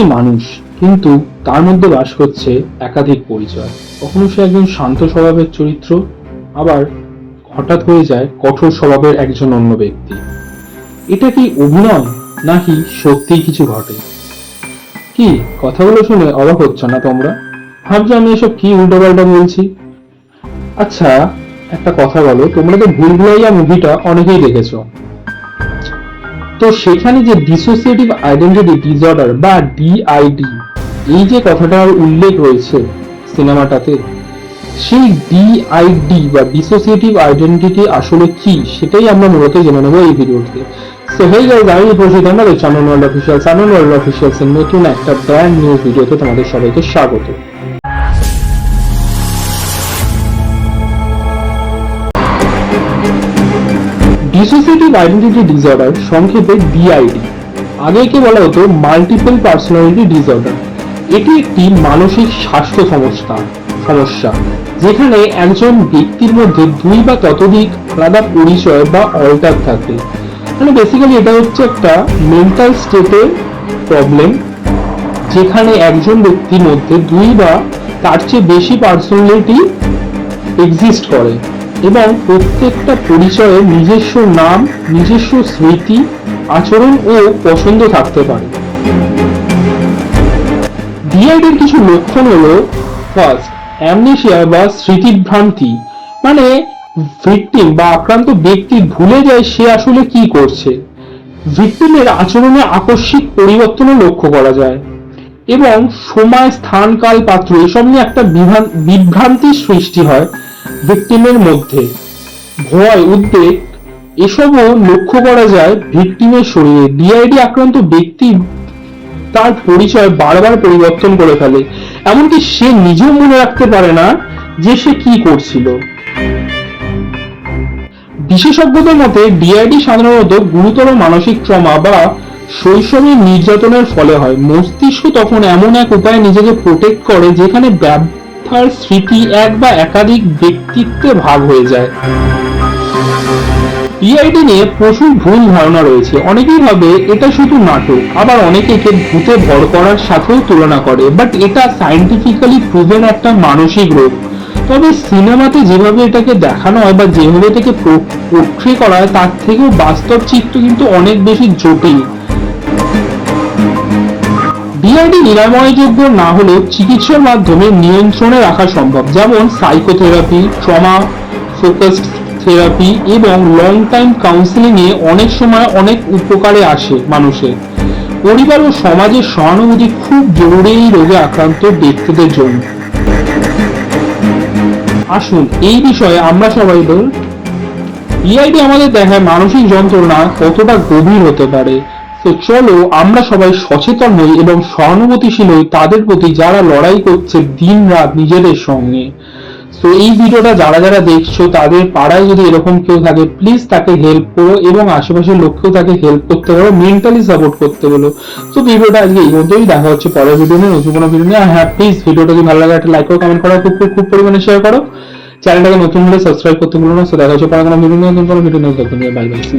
একটি মানুষ, কিন্তু তার মধ্যে বাস করছে একাধিক পরিচয়। কখনো সে একজন শান্ত স্বভাবের চরিত্র, আবার হঠাৎ হয়ে যায় কঠোর স্বভাবের একজন অন্য ব্যক্তি। এটা কি অভিনয়, নাকি সত্যিই কিছু ঘটে? কি, কথাগুলো শুনে অবাক হচ্ছ না তোমরা? ভাবছ আমি এসব কি উল্টোপাল্টা বলছি? আচ্ছা একটা কথা বলো, তোমরা তো ভুল ভুলাইয়া মুভিটা অনেকেই দেখেছ। তো সেখানে যে ডিসোসিয়েটিভ আইডেন্টিটি ডিসঅর্ডার বা ডিআইডি এই যে কথাটার উল্লেখ রয়েছে সিনেমাটাতে, সেই ডিআইডি বা ডিসোসিয়েটিভ আইডেন্টিটি আসলে কি, সেটাই আমরা মূলত জেনে নেব এই ভিডিওতে। সো হেই গাইজ আমি উপস্থিত আমাদের channel world official channel world officials এর নতুন একটা ব্র্যান্ড নিউ ভিডিওতে তোমাদের সবাইকে স্বাগত। ডিসোসিয়েটিভ আইডেন্টিটি ডিসঅর্ডার সংক্ষেপে ডিআইডি আগে একে বলা হতো? মাল্টিপল পার্সোনালিটি ডিসঅর্ডার এটি একটি মানসিক স্বাস্থ্য সমস্যা সমস্যা, যেখানে একজন ব্যক্তির মধ্যে দুই বা ততোধিক আলাদা পরিচয় বা অল্টার থাকে। মানে বেসিক্যালি এটা হচ্ছে একটা মেন্টাল স্টেটের প্রবলেম যেখানে একজন ব্যক্তির মধ্যে দুই বা তার চেয়ে বেশি পার্সোনালিটি এক্সিস্ট করে। এবং প্রত্যেকটা পরিচয়ে নিজস্ব নাম, নিজস্ব স্মৃতি, আচরণ ও পছন্দ থাকতে পারে। ডিআইডির কিছু লক্ষণ হলো ফার্স্ট অ্যামনেশিয়া বা স্মৃতিভ্রান্তি। মানে ভিকটিম বা আক্রান্ত ব্যক্তি ভুলে যায় সে আসলে কি করছে। ভিকটিমের আচরণে আকস্মিক পরিবর্তনও লক্ষ্য করা যায়। এবং সময়, স্থান, কাল, পাত্র, এসব নিয়ে একটা বিভ্রান- বিভ্রান্তির সৃষ্টি হয়। ভিকটিমের মধ্যে। ভয় উদ্বেগ, এসবও লক্ষ্য করা যায় ভিকটিমের শরীরে ডিআইডি আক্রান্ত ব্যক্তি তার পরিচয় বারবার পরিবর্তন করে ফেলে। এমনকি সে নিজেও মনে রাখতে পারে না যে সে কি করছিল। বিশেষজ্ঞদের মতে ডিআইডি সাধারণত গুরুতর মানসিক ট্রমা বা শৈশবের নির্যাতনের ফলে হয়। মস্তিষ্ক তখন এমন এক উপায়ে নিজেকে প্রোটেক্ট করে যেখানে ব্যথার স্মৃতি এক বা একাধিক ব্যক্তিত্বে ভাগ হয়ে যায়। ডিআইডি নিয়ে প্রচুর ভুল ধারণা রয়েছে। অনেকেই ভাবে এটা শুধু নাটক, আবার অনেকে একে ভূতে ভর করার সাথেও তুলনা করে বাট এটা সাইন্টিফিক্যালি প্রুভেন একটা মানসিক রোগ। তবে সিনেমাতে যেভাবে এটাকে দেখানো হয় বা যেভাবে এটাকে পোট্রে করা হয়, তার থেকেও বাস্তব চিত্র কিন্তু অনেক বেশি জটিল। ডিআইডি নিরাময়যোগ্য না হলেও চিকিৎসার মাধ্যমে নিয়ন্ত্রণে রাখা সম্ভব। যেমন সাইকোথেরাপি ট্রমা ফোকাসড থেরাপি এবং লং টাইম কাউন্সিলিং এ অনেক সময় অনেক উপকারে আসে মানুষের। পরিবার ও সমাজের সহানুভূতি খুব জরুরি এই রোগে আক্রান্ত ব্যক্তিদের জন্য। আসুন এই বিষয়ে আমরা সবাই বল ইআইডি আমাদের দেখায় মানসিক যন্ত্রণা কতটা গভীর হতে পারে? তো চলো, আমরা সবাই সচেতন হই এবং সহানুভূতিশীল হই তাদের প্রতি যারা লড়াই করছে দিন রাত নিজেদের সঙ্গে। তো এই ভিডিওটা যারা যারা দেখছ, তাদের পাড়ায় যদি এরকম কেউ থাকে প্লিজ তাকে হেল্প করো এবং আশেপাশের লোককেও তাকে হেল্প করতে পারো মেন্টালি সাপোর্ট করতে বলো। তো ভিডিওটা আজকে এই মধ্যেই দেখা হচ্ছে পরের ভিডিও নিয়ে, নতুন কোনো ভিডিও নিয়ে। হ্যাঁ প্লিজ ভিডিওটা যদি ভালো লাগে, একটা লাইক করো কমেন্ট করো খুব খুব পরিমাণে শেয়ার করো। চ্যানেলটাকে নতুন হলে সাবস্ক্রাইব করতে ভুলো না। তো দেখা হচ্ছে পরে কোনো ভিডিও নিয়ে, নতুন কোনো ভিডিও নিয়ে বাই বাই সি